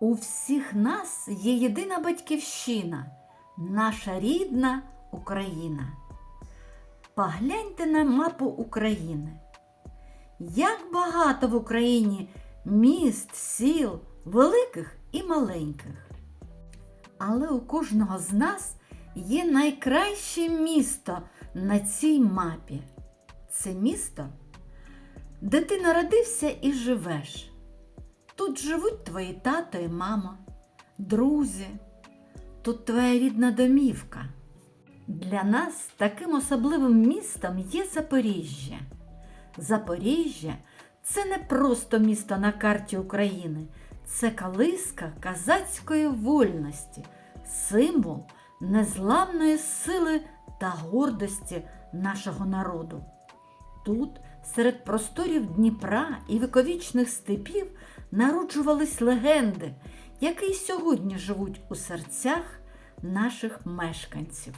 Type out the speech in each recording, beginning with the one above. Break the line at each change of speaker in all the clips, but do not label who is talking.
У всіх нас є єдина батьківщина, наша рідна Україна. Погляньте на мапу України. Як багато в Україні міст, сіл, великих і маленьких. Але у кожного з нас є найкраще місто на цій мапі. Це місто, де ти народився і живеш. Тут живуть твої тато і мама, друзі, тут твоя рідна домівка. Для нас таким особливим містом є Запоріжжя. Запоріжжя це не просто місто на карті України, це колиска казацької вольності, символ незламної сили та гордості нашого народу. Тут, серед просторів Дніпра і віковічних степів, народжувались легенди, які й сьогодні живуть у серцях наших мешканців.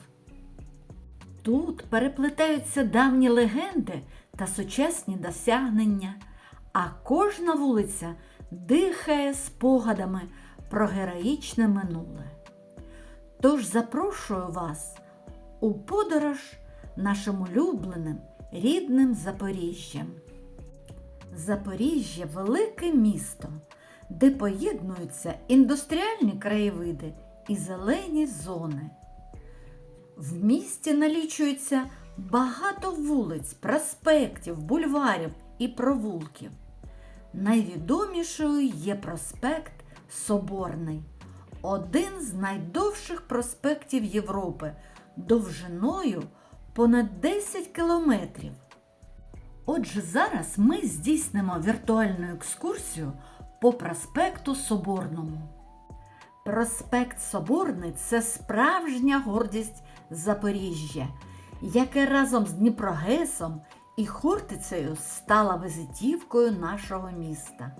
Тут переплетаються давні легенди та сучасні досягнення, а кожна вулиця дихає спогадами про героїчне минуле. Тож запрошую вас у подорож нашим улюбленим рідним Запоріжжям. Запоріжжя велике місто, де поєднуються індустріальні краєвиди і зелені зони. В місті налічується багато вулиць, проспектів, бульварів і провулків. Найвідомішою є проспект Соборний, один з найдовших проспектів Європи, довжиною понад 10 кілометрів. Отже, зараз ми здійснимо віртуальну екскурсію по проспекту Соборному. Проспект Соборний це справжня гордість Запоріжжя, яке разом з Дніпрогесом і Хортицею стала визитівкою нашого міста.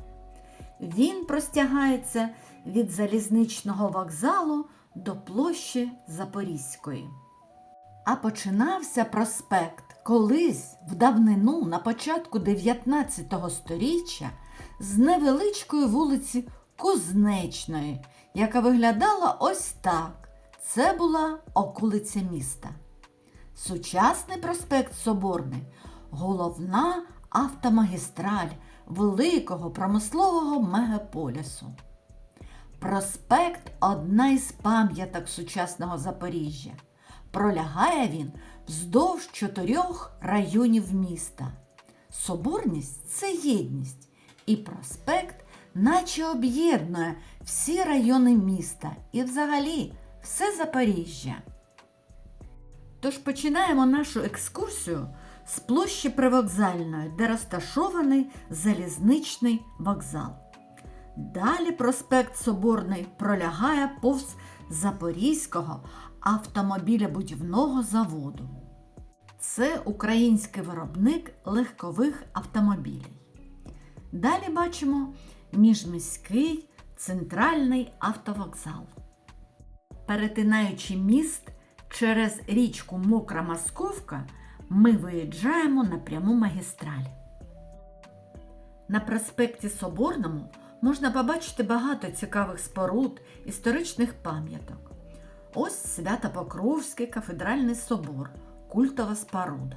Він простягається від залізничного вокзалу до площі Запорізької. А починався проспект колись в давнину на початку 19 століття з невеличкої вулиці Кузнечної, яка виглядала ось так. Це була околиця міста. Сучасний проспект Соборний головна автомагістраль великого промислового мегаполісу. Проспект одна із пам'яток сучасного Запоріжжя. Пролягає він вздовж чотирьох районів міста. Соборність це єдність, і проспект наче об'єднує всі райони міста і взагалі все Запоріжжя. Тож починаємо нашу екскурсію з площі Привокзальної, де розташований залізничний вокзал. Далі проспект Соборний пролягає повз Запорізького автомобілебудівного заводу. Це український виробник легкових автомобілів. Далі бачимо міжміський центральний автовокзал. Перетинаючи міст через річку Мокра Московка, ми виїжджаємо на пряму магістраль. На проспекті Соборному можна побачити багато цікавих споруд, історичних пам'яток. Ось Свято-Покровський кафедральний собор, культова споруда.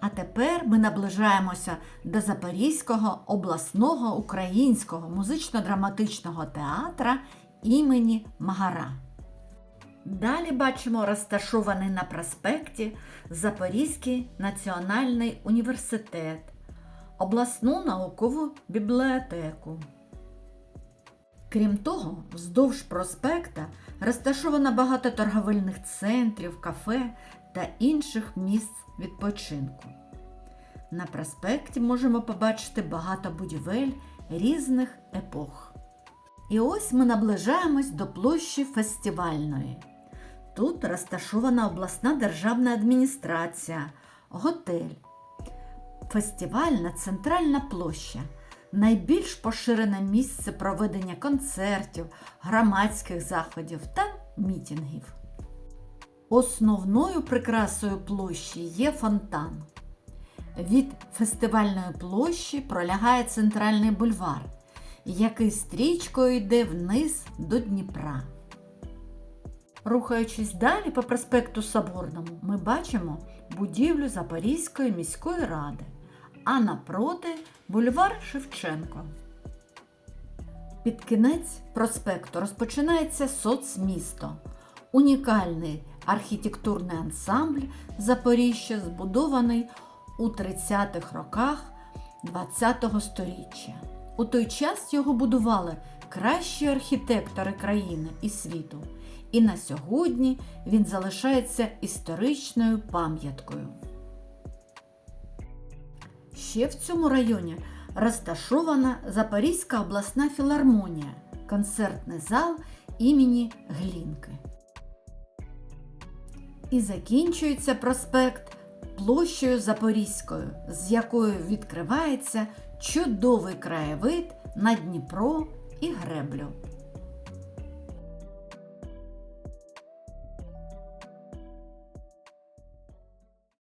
А тепер ми наближаємося до Запорізького обласного українського музично-драматичного театра імені Магара. Далі бачимо розташований на проспекті Запорізький національний університет, обласну наукову бібліотеку. Крім того, вздовж проспекта розташовано багато торговельних центрів, кафе та інших місць відпочинку. На проспекті можемо побачити багато будівель різних епох. І ось ми наближаємось до площі фестивальної. Тут розташована обласна державна адміністрація, готель. Фестивальна центральна площа найбільш поширене місце проведення концертів, громадських заходів та мітінгів. Основною прикрасою площі є фонтан. Від фестивальної площі пролягає центральний бульвар, який стрічкою йде вниз до Дніпра. Рухаючись далі по проспекту Соборному, ми бачимо будівлю Запорізької міської ради, а напроти бульвар Шевченко. Під кінець проспекту розпочинається соцмісто, унікальний архітектурний ансамбль Запоріжжя, збудований у 30-х роках ХХ століття. У той час його будували кращі архітектори країни і світу, і на сьогодні він залишається історичною пам'яткою. Ще в цьому районі розташована Запорізька обласна філармонія, концертний зал імені Глінки. І закінчується проспект площею Запорізькою, з якою відкривається чудовий краєвид на Дніпро і греблю.